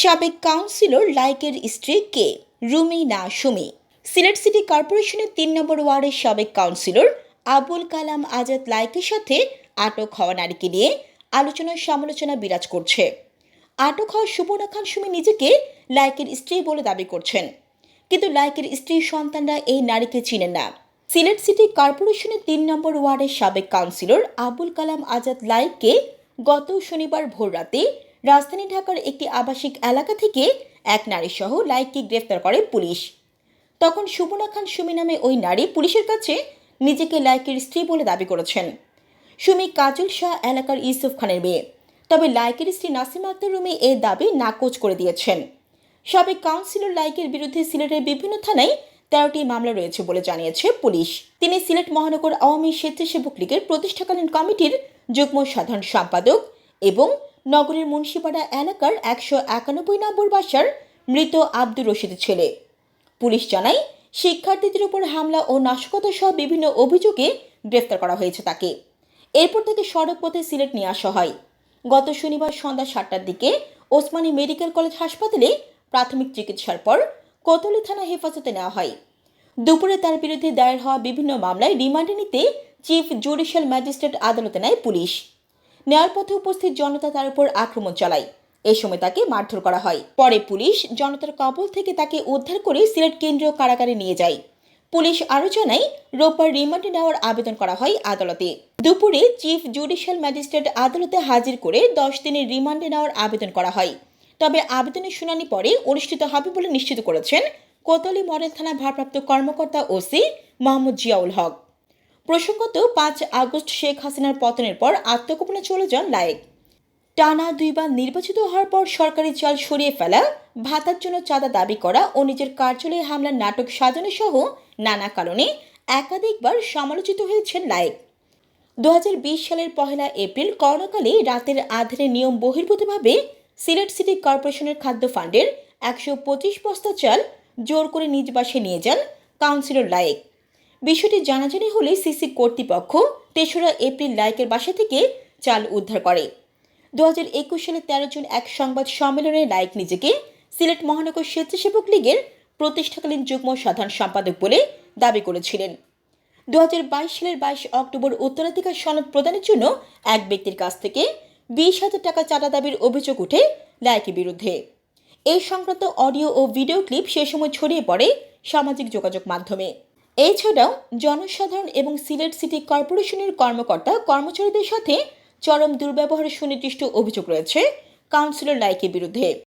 সাবেক কাউন্সিলর লাইকের স্ত্রী কে? রুমি না সুমি? সিলেট সিটি কর্পোরেশনের তিন নম্বর ওয়ার্ডের সাবেক কাউন্সিলর আবুল কালাম আজাদ লাইকের সাথে আটক হওয়া নারীকে নিয়ে আলোচনা সমালোচনা বিরাজ করছে। আটক হওয়া সুবর্ণা খান সুমি নিজেকে লাইকের স্ত্রী বলে দাবি করছেন। কিন্তু লাইকের স্ত্রীর সন্তানরা এই নারীকে চিনেন না। সিলেট সিটি কর্পোরেশনের তিন নম্বর ওয়ার্ডের সাবেক কাউন্সিলর আবুল কালাম আজাদ লাইককে গত শনিবার ভোররাতে রাজধানী ঢাকার একটি আবাসিক এলাকা থেকে এক নারীসহ লাইককে গ্রেফতার করে পুলিশ। তখন সুবর্ণা খান সুমি নামে ওই নারী পুলিশের কাছে নিজেকে লাইকের স্ত্রী বলে দাবি করেছেন। সুমি কাজল শাহ এলাকার ইউসুফ খানের মেয়ে। তবে লাইকের স্ত্রী নাসিমা আক্তার রুমি এর দাবি নাকচ করে দিয়েছেন। সাবেক কাউন্সিলর লাইকের বিরুদ্ধে সিলেটের বিভিন্ন থানায় তেরোটি মামলা রয়েছে বলে জানিয়েছে পুলিশ। তিনি সিলেট মহানগর আওয়ামী স্বেচ্ছাসেবক লীগের প্রতিষ্ঠাকালীন কমিটির যুগ্ম সাধারণ সম্পাদক এবং নগরের মুন্সিপাড়া এলাকার একশো একানব্বই নম্বর বাসার মৃত আব্দুর রশিদের ছেলে। পুলিশ জানায়, শিক্ষার্থীদের উপর হামলা ও নাশকতা সহ বিভিন্ন অভিযোগে গ্রেফতার করা হয়েছে তাকে। এরপর তাকে সড়ক পথে সিলেট নিয়ে আসা হয়। গত শনিবার সন্ধ্যা সাতটার দিকে ওসমানী মেডিকেল কলেজ হাসপাতালে প্রাথমিক চিকিৎসার পর কোতলি থানা হেফাজতে নেওয়া হয়। দুপুরে তার বিরুদ্ধে দায়ের হওয়া বিভিন্ন মামলায় রিমান্ডে নিতে চিফ জুডিশিয়াল ম্যাজিস্ট্রেট আদালতে নেয় পুলিশ। নেওয়ার পথে উপস্থিত জনতা তার উপর আক্রমণ চালায়। এ সময় তাকে মারধর করা হয়। পরে পুলিশ জনতার কবল থেকে তাকে উদ্ধার করে সিলেট কেন্দ্রীয় কারাগারে নিয়ে যায়। পুলিশ আরও জানায়, রোববার রিমান্ডে নেওয়ার আবেদন করা হয় আদালতে। দুপুরে চিফ জুডিশিয়াল ম্যাজিস্ট্রেট আদালতে হাজির করে দশ দিনের রিমান্ডে নেওয়ার আবেদন করা হয়। তবে আবেদনের শুনানি পরে অনুষ্ঠিত হবে বলে নিশ্চিত করেছেন কোতলি মডেল থানা ভারপ্রাপ্ত কর্মকর্তা ওসি মোহাম্মদ জিয়াউল হক। প্রসঙ্গত, পাঁচ আগস্ট শেখ হাসিনার পতনের পর আত্মগোপনে চলে যান লায়েক। টানা দুইবার নির্বাচিত হওয়ার পর সরকারি চাল সরিয়ে ফেলা, ভাতার জন্য চাঁদা দাবি করা ও নিজের কার্যালয়ে হামলার নাটক সাজানো সহ নানা কারণে একাধিকবার সমালোচিত হয়েছেন লায়েক। দু হাজার বিশ সালের পহেলা এপ্রিল করোনাকালে রাতের আধারে নিয়ম বহির্ভূতভাবে সিলেট সিটি কর্পোরেশনের খাদ্য ফান্ডের একশো পঁচিশ বস্তা চাল জোর করে নিজ বাসায় নিয়ে যান কাউন্সিলর লায়েক। বিষয়টি জানাজানি হলে সিসি কর্তৃপক্ষ তেসরা এপ্রিল লাইকের বাসা থেকে চাল উদ্ধার করে। দু হাজার একুশ সালে তেরো জুন এক সংবাদ সম্মেলনে লাইক নিজেকে সিলেট মহানগর স্বেচ্ছাসেবক লীগের প্রতিষ্ঠাকালীন যুগ্ম সাধারণ সম্পাদক বলে দাবি করেছিলেন। দু হাজার বাইশ সালের বাইশ অক্টোবর উত্তরাধিকার সনদ প্রদানের জন্য এক ব্যক্তির কাছ থেকে বিশ হাজার টাকা চাঁদা দাবির অভিযোগ উঠে লায়কের বিরুদ্ধে। এই সংক্রান্ত অডিও ও ভিডিও ক্লিপ সে সময় ছড়িয়ে পড়ে সামাজিক যোগাযোগ মাধ্যমে। এছাড়াও জনসাধারণ এবং সিলেট সিটি কর্পোরেশনের কর্মকর্তা, কর্মচারীদের সাথে চরম দুর্ব্যবহারের সুনির্দিষ্ট অভিযোগ রয়েছে। কাউন্সিলর লাইকের বিরুদ্ধে।